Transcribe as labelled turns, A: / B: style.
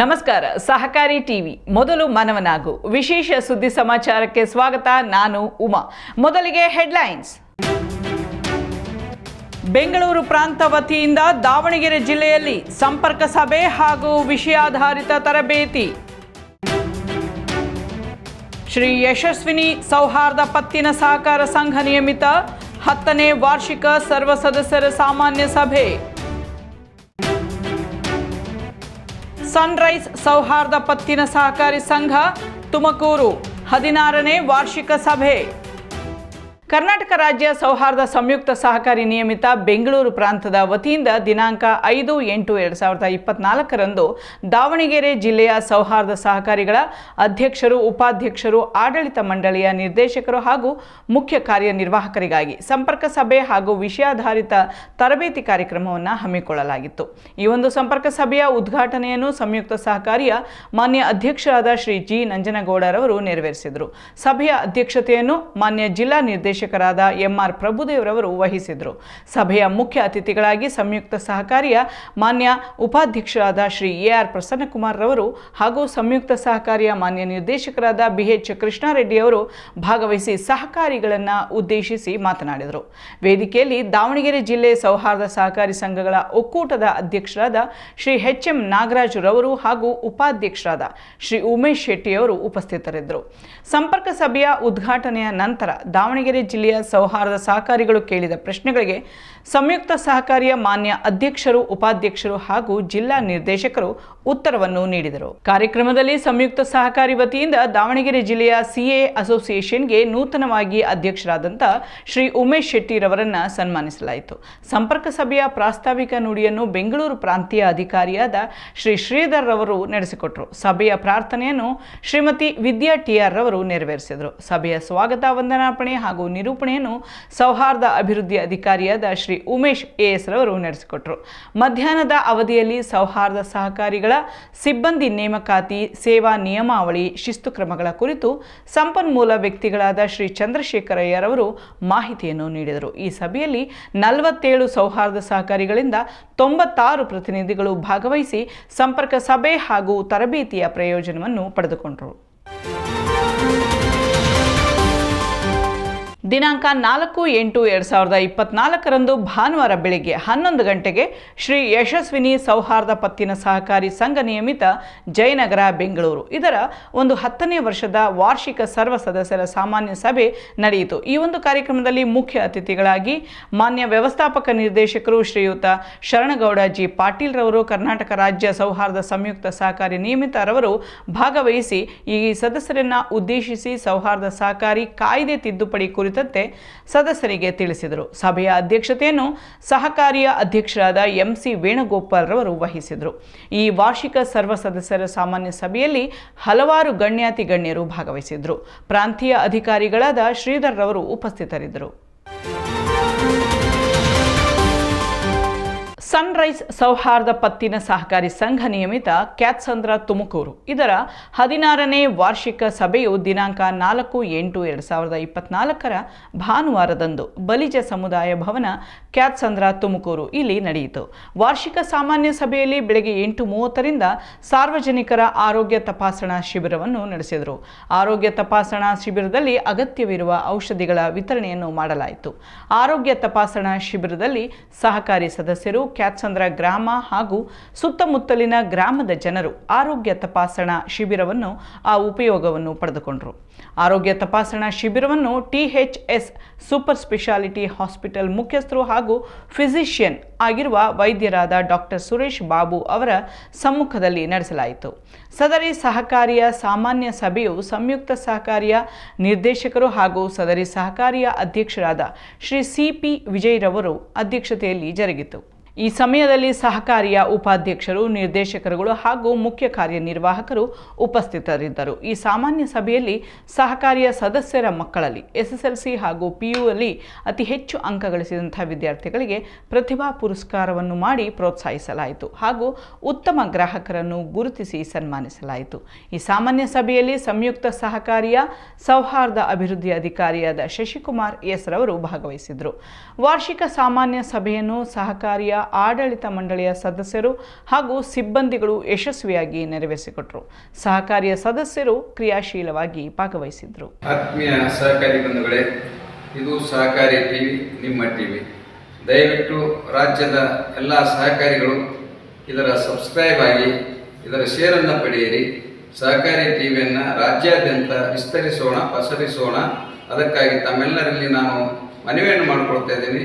A: ನಮಸ್ಕಾರ, ಸಹಕಾರಿ ಟಿವಿ, ಮೊದಲು ಮನವನಾಗು. ವಿಶೇಷ ಸುದ್ದಿ ಸಮಾಚಾರಕ್ಕೆ ಸ್ವಾಗತ, ನಾನು ಉಮಾ. ಮೊದಲಿಗೆ ಹೆಡ್ಲೈನ್ಸ್. ಬೆಂಗಳೂರು ಪ್ರಾಂತ ವತಿಯಿಂದ ದಾವಣಗೆರೆ ಜಿಲ್ಲೆಯಲ್ಲಿ ಸಂಪರ್ಕ ಸಭೆ ಹಾಗೂ ವಿಷಯಾಧಾರಿತ ತರಬೇತಿ. ಶ್ರೀ ಯಶಸ್ವಿನಿ ಸೌಹಾರ್ದ ಪತ್ತಿನ ಸಹಕಾರ ಸಂಘ ನಿಯಮಿತ ಹತ್ತನೇ ವಾರ್ಷಿಕ ಸರ್ವ ಸದಸ್ಯರ ಸಾಮಾನ್ಯ ಸಭೆ. ಸನ್ರೈಸ್ ಸೌಹಾರ್ದ ಪತ್ತಿನ ಸಹಕಾರಿ ಸಂಘ ತುಮಕೂರು ಹದಿನಾರನೇ ವಾರ್ಷಿಕ ಸಭೆ ಕರ್ನಾಟಕ ರಾಜ್ಯ ಸೌಹಾರ್ದ ಸಂಯುಕ್ತ ಸಹಕಾರಿ ನಿಯಮಿತ ಬೆಂಗಳೂರು ಪ್ರಾಂತದ ವತಿಯಿಂದ ದಿನಾಂಕ ಐದು ಎಂಟು ಎರಡು ಸಾವಿರದ ಇಪ್ಪತ್ನಾಲ್ಕರಂದು ದಾವಣಗೆರೆ ಜಿಲ್ಲೆಯ ಸೌಹಾರ್ದ ಸಹಕಾರಿಗಳ ಅಧ್ಯಕ್ಷರು, ಉಪಾಧ್ಯಕ್ಷರು, ಆಡಳಿತ ಮಂಡಳಿಯ ನಿರ್ದೇಶಕರು ಹಾಗೂ ಮುಖ್ಯ ಕಾರ್ಯನಿರ್ವಾಹಕರಿಗಾಗಿ ಸಂಪರ್ಕ ಸಭೆ ಹಾಗೂ ವಿಷಯಾಧಾರಿತ ತರಬೇತಿ ಕಾರ್ಯಕ್ರಮವನ್ನು ಹಮ್ಮಿಕೊಳ್ಳಲಾಗಿತ್ತು. ಈ ಒಂದು ಸಂಪರ್ಕ ಸಭೆಯ ಉದ್ಘಾಟನೆಯನ್ನು ಸಂಯುಕ್ತ ಸಹಕಾರಿಯ ಮಾನ್ಯ ಅಧ್ಯಕ್ಷರಾದ ಶ್ರೀ ಜಿ ನಂಜನಗೌಡರವರು ನೆರವೇರಿಸಿದರು. ಸಭೆಯ ಅಧ್ಯಕ್ಷತೆಯನ್ನು ಮಾನ್ಯ ಜಿಲ್ಲಾ ನಿರ್ದೇಶಕರಾದ ಎಂಆರ್ ಪ್ರಭುದೇವರವರು ವಹಿಸಿದರು ಸಭೆಯ ಮುಖ್ಯ ಅತಿಥಿಗಳಾಗಿ ಸಂಯುಕ್ತ ಸಹಕಾರಿಯ ಮಾನ್ಯ ಉಪಾಧ್ಯಕ್ಷರಾದ ಶ್ರೀ ಎ ಆರ್ ಪ್ರಸನ್ನಕುಮಾರ್ ರವರು ಹಾಗೂ ಸಂಯುಕ್ತ ಸಹಕಾರಿಯ ಮಾನ್ಯ ನಿರ್ದೇಶಕರಾದ ಬಿಎಚ್ ಕೃಷ್ಣಾರೆಡ್ಡಿ ಅವರು ಭಾಗವಹಿಸಿ ಸಹಕಾರಿಗಳನ್ನು ಉದ್ದೇಶಿಸಿ ಮಾತನಾಡಿದರು. ವೇದಿಕೆಯಲ್ಲಿ ದಾವಣಗೆರೆ ಜಿಲ್ಲೆ ಸೌಹಾರ್ದ ಸಹಕಾರಿ ಸಂಘಗಳ ಒಕ್ಕೂಟದ ಅಧ್ಯಕ್ಷರಾದ ಶ್ರೀ ಎಚ್ ಎಂ ನಾಗರಾಜ್ ರವರು ಹಾಗೂ ಉಪಾಧ್ಯಕ್ಷರಾದ ಶ್ರೀ ಉಮೇಶ್ ಶೆಟ್ಟಿಯವರು ಉಪಸ್ಥಿತರಿದ್ದರು. ಸಂಪರ್ಕ ಸಭೆಯ ಉದ್ಘಾಟನೆಯ ನಂತರ ದಾವಣಗೆರೆ ಜಿಲ್ಲೆಯ ಸೌಹಾರ್ದ ಸಹಕಾರಿಗಳು ಕೇಳಿದ ಪ್ರಶ್ನೆಗಳಿಗೆ ಸಂಯುಕ್ತ ಸಹಕಾರಿಯ ಮಾನ್ಯ ಅಧ್ಯಕ್ಷರು, ಉಪಾಧ್ಯಕ್ಷರು ಹಾಗೂ ಜಿಲ್ಲಾ ನಿರ್ದೇಶಕರು ಉತ್ತರವನ್ನು ನೀಡಿದರು. ಕಾರ್ಯಕ್ರಮದಲ್ಲಿ ಸಂಯುಕ್ತ ಸಹಕಾರಿ ವತಿಯಿಂದ ದಾವಣಗೆರೆ ಜಿಲ್ಲೆಯ ಸಿಎ ಅಸೋಸಿಯೇಷನ್ಗೆ ನೂತನವಾಗಿ ಅಧ್ಯಕ್ಷರಾದಂಥ ಶ್ರೀ ಉಮೇಶ್ ಶೆಟ್ಟಿರವರನ್ನು ಸನ್ಮಾನಿಸಲಾಯಿತು. ಸಂಪರ್ಕ ಸಭೆಯ ಪ್ರಾಸ್ತಾವಿಕ ನುಡಿಯನ್ನು ಬೆಂಗಳೂರು ಪ್ರಾಂತೀಯ ಅಧಿಕಾರಿಯಾದ ಶ್ರೀ ಶ್ರೀಧರ್ ರವರು ನಡೆಸಿಕೊಟ್ಟರು ಸಭೆಯ ಪ್ರಾರ್ಥನೆಯನ್ನು ಶ್ರೀಮತಿ ವಿದ್ಯಾ ಟಿಆರ್ ರವರು ನೆರವೇರಿಸಿದರು. ಸಭೆಯ ಸ್ವಾಗತ, ವಂದನಾರ್ಪಣೆ ಹಾಗೂ ನಿರೂಪಣೆಯನ್ನು ಸೌಹಾರ್ದ ಅಭಿವೃದ್ಧಿ ಅಧಿಕಾರಿಯಾದ ಶ್ರೀ ಉಮೇಶ್ ಎಎಸ್ ರವರು ನಡೆಸಿಕೊಟ್ಟರು ಮಧ್ಯಾಹ್ನದ ಅವಧಿಯಲ್ಲಿ ಸೌಹಾರ್ದ ಸಹಕಾರಿಗಳ ಸಿಬ್ಬಂದಿ ನೇಮಕಾತಿ, ಸೇವಾ ನಿಯಮಾವಳಿ, ಶಿಸ್ತು ಕ್ರಮಗಳ ಕುರಿತು ಸಂಪನ್ಮೂಲ ವ್ಯಕ್ತಿಗಳಾದ ಶ್ರೀ ಚಂದ್ರಶೇಖರಯ್ಯರವರು ಮಾಹಿತಿಯನ್ನು ನೀಡಿದರು. ಈ ಸಭೆಯಲ್ಲಿ ನಲವತ್ತೇಳು ಸೌಹಾರ್ದ ಸಹಕಾರಿಗಳಿಂದ ತೊಂಬತ್ತಾರು ಪ್ರತಿನಿಧಿಗಳು ಭಾಗವಹಿಸಿ ಸಂಪರ್ಕ ಸಭೆ ಹಾಗೂ ತರಬೇತಿಯ ಪ್ರಯೋಜನವನ್ನು ಪಡೆದುಕೊಂಡರು. ದಿನಾಂಕ ನಾಲ್ಕು ಎಂಟು ಎರಡು ಸಾವಿರದ ಇಪ್ಪತ್ನಾಲ್ಕರಂದು ಭಾನುವಾರ ಬೆಳಗ್ಗೆ ಹನ್ನೊಂದು ಗಂಟೆಗೆ ಶ್ರೀ ಯಶಸ್ವಿನಿ ಸೌಹಾರ್ದ ಪತ್ತಿನ ಸಹಕಾರಿ ಸಂಘ ನಿಯಮಿತ ಜಯನಗರ, ಬೆಂಗಳೂರು. ಇದರ ಒಂದು ಹತ್ತನೇ ವರ್ಷದ ವಾರ್ಷಿಕ ಸರ್ವ ಸದಸ್ಯರ ಸಾಮಾನ್ಯ ಸಭೆ ನಡೆಯಿತು. ಈ ಒಂದು ಕಾರ್ಯಕ್ರಮದಲ್ಲಿ ಮುಖ್ಯ ಅತಿಥಿಗಳಾಗಿ ಮಾನ್ಯ ವ್ಯವಸ್ಥಾಪಕ ನಿರ್ದೇಶಕರು ಶ್ರೀಯುತ ಶರಣಗೌಡ ಜಿ. ಪಾಟೀಲ್ ರವರು, ಕರ್ನಾಟಕ ರಾಜ್ಯ ಸೌಹಾರ್ದ ಸಂಯುಕ್ತ ಸಹಕಾರಿ ನಿಯಮಿತರವರು ಭಾಗವಹಿಸಿ ಈ ಸದಸ್ಯರನ್ನ ಉದ್ದೇಶಿಸಿ ಸೌಹಾರ್ದ ಸಹಕಾರಿ ಕಾಯ್ದೆ ತಿದ್ದುಪಡಿ ಕುರಿತಂತೆ ಸದಸ್ಯರಿಗೆ ತಿಳಿಸಿದರು. ಸಭೆಯ ಅಧ್ಯಕ್ಷತೆಯನ್ನು ಸಹಕಾರಿಯ ಅಧ್ಯಕ್ಷರಾದ ಎಂಸಿ ವೇಣುಗೋಪಾಲ್ ರವರು ವಹಿಸಿದರು. ಈ ವಾರ್ಷಿಕ ಸರ್ವ ಸದಸ್ಯರ ಸಾಮಾನ್ಯ ಸಭೆಯಲ್ಲಿ ಹಲವಾರು ಗಣ್ಯಾತಿ ಗಣ್ಯರು ಭಾಗವಹಿಸಿದ್ರು ಪ್ರಾಂತೀಯ ಅಧಿಕಾರಿಗಳಾದ ಶ್ರೀಧರ್ ರವರು ಉಪಸ್ಥಿತರಿದ್ದರು. ಸನ್ರೈಸ್ ಸೌಹಾರ್ದ ಪತ್ತಿನ ಸಹಕಾರಿ ಸಂಘ ನಿಯಮಿತ ಕ್ಯಾತ್ಸಂದ್ರ ತುಮಕೂರು ಇದರ ಹದಿನಾರನೇ ವಾರ್ಷಿಕ ಸಭೆಯು ದಿನಾಂಕ ನಾಲ್ಕು ಎಂಟು ಎರಡು ಸಾವಿರದ ಇಪ್ಪತ್ನಾಲ್ಕರ ಭಾನುವಾರದಂದು ಬಲಿಜ ಸಮುದಾಯ ಭವನ ಕ್ಯಾತ್ಸಂದ್ರ ತುಮಕೂರು ಇಲ್ಲಿ ನಡೆಯಿತು. ವಾರ್ಷಿಕ ಸಾಮಾನ್ಯ ಸಭೆಯಲ್ಲಿ ಬೆಳಗ್ಗೆ ಎಂಟು ಮೂವತ್ತರಿಂದ ಸಾರ್ವಜನಿಕರ ಆರೋಗ್ಯ ತಪಾಸಣಾ ಶಿಬಿರವನ್ನು ನಡೆಸಿದರು. ಆರೋಗ್ಯ ತಪಾಸಣಾ ಶಿಬಿರದಲ್ಲಿ ಅಗತ್ಯವಿರುವ ಔಷಧಿಗಳ ವಿತರಣೆಯನ್ನು ಮಾಡಲಾಯಿತು. ಆರೋಗ್ಯ ತಪಾಸಣಾ ಶಿಬಿರದಲ್ಲಿ ಸಹಕಾರಿ ಸದಸ್ಯರು ಕ್ಯಾತ್ಸಂದ್ರ ಗ್ರಾಮ ಹಾಗೂ ಸುತ್ತಮುತ್ತಲಿನ ಗ್ರಾಮದ ಜನರು ಆರೋಗ್ಯ ತಪಾಸಣಾ ಶಿಬಿರವನ್ನು, ಆ ಉಪಯೋಗವನ್ನು ಪಡೆದುಕೊಂಡರು. ಆರೋಗ್ಯ ತಪಾಸಣಾ ಶಿಬಿರವನ್ನು ಟಿಎಚ್ಎಸ್ ಸೂಪರ್ ಸ್ಪೆಷಾಲಿಟಿ ಹಾಸ್ಪಿಟಲ್ ಮುಖ್ಯಸ್ಥರು ಹಾಗೂ ಫಿಸಿಷಿಯನ್ ಆಗಿರುವ ವೈದ್ಯರಾದ ಡಾಕ್ಟರ್ ಸುರೇಶ್ ಬಾಬು ಅವರ ಸಮ್ಮುಖದಲ್ಲಿ ನಡೆಸಲಾಯಿತು. ಸದರಿ ಸಹಕಾರಿಯ ಸಾಮಾನ್ಯ ಸಭೆಯು ಸಂಯುಕ್ತ ಸಹಕಾರಿಯ ನಿರ್ದೇಶಕರು ಹಾಗೂ ಸದರಿ ಸಹಕಾರಿಯ ಅಧ್ಯಕ್ಷರಾದ ಶ್ರೀ ಸಿಪಿ ವಿಜಯ್ರವರು ಅಧ್ಯಕ್ಷತೆಯಲ್ಲಿ ಜರುಗಿತು. ಈ ಸಮಯದಲ್ಲಿ ಸಹಕಾರಿಯ ಉಪಾಧ್ಯಕ್ಷರು, ನಿರ್ದೇಶಕರುಗಳು ಹಾಗೂ ಮುಖ್ಯ ಕಾರ್ಯನಿರ್ವಾಹಕರು ಉಪಸ್ಥಿತರಿದ್ದರು. ಈ ಸಾಮಾನ್ಯ ಸಭೆಯಲ್ಲಿ ಸಹಕಾರಿಯ ಸದಸ್ಯರ ಮಕ್ಕಳಲ್ಲಿ, ಎಸ್ಎಸ್ಎಲ್ಸಿ ಹಾಗೂ ಪಿಯುಯಲ್ಲಿ ಅತಿ ಹೆಚ್ಚು ಅಂಕ ಗಳಿಸಿದಂಥ ವಿದ್ಯಾರ್ಥಿಗಳಿಗೆ ಪ್ರತಿಭಾ ಪುರಸ್ಕಾರವನ್ನು ಮಾಡಿ ಪ್ರೋತ್ಸಾಹಿಸಲಾಯಿತು ಹಾಗೂ ಉತ್ತಮ ಗ್ರಾಹಕರನ್ನು ಗುರುತಿಸಿ ಸನ್ಮಾನಿಸಲಾಯಿತು. ಈ ಸಾಮಾನ್ಯ ಸಭೆಯಲ್ಲಿ ಸಂಯುಕ್ತ ಸಹಕಾರಿಯ ಸೌಹಾರ್ದ ಅಭಿವೃದ್ಧಿ ಅಧಿಕಾರಿಯಾದ ಶಶಿಕುಮಾರ್ ಎಸ್ ರವರು ಭಾಗವಹಿಸಿದರು ವಾರ್ಷಿಕ ಸಾಮಾನ್ಯ ಸಭೆಯನ್ನು ಸಹಕಾರಿಯ ಆಡಳಿತ ಮಂಡಳಿಯ ಸದಸ್ಯರು ಹಾಗೂ ಸಿಬ್ಬಂದಿಗಳು ಯಶಸ್ವಿಯಾಗಿ ನೆರವೇರಿಸಿಕೊಟ್ಟರು ಸಹಕಾರಿಯ ಸದಸ್ಯರು ಕ್ರಿಯಾಶೀಲವಾಗಿ ಭಾಗವಹಿಸಿದ್ರು.
B: ಆತ್ಮೀಯ ಸಹಕಾರಿ ಬಂಧುಗಳೇ, ಇದು ಸಹಕಾರಿ ಟಿವಿ, ನಿಮ್ಮ ಟಿವಿ. ದಯವಿಟ್ಟು ರಾಜ್ಯದ ಎಲ್ಲ ಸಹಕಾರಿಗಳು ಇದರ ಸಬ್ಸ್ಕ್ರೈಬ್ ಆಗಿ, ಇದರ ಶೇರನ್ನು ಪಡೆಯಿರಿ. ಸಹಕಾರಿ ಟಿವಿಯನ್ನು ರಾಜ್ಯಾದ್ಯಂತ ವಿಸ್ತರಿಸೋಣ, ಪಸರಿಸೋಣ. ಅದಕ್ಕಾಗಿ ತಮ್ಮೆಲ್ಲರಲ್ಲಿ ನಾನು ಮನವಿಯನ್ನು ಮಾಡಿಕೊಳ್ತಾ ಇದ್ದೀನಿ.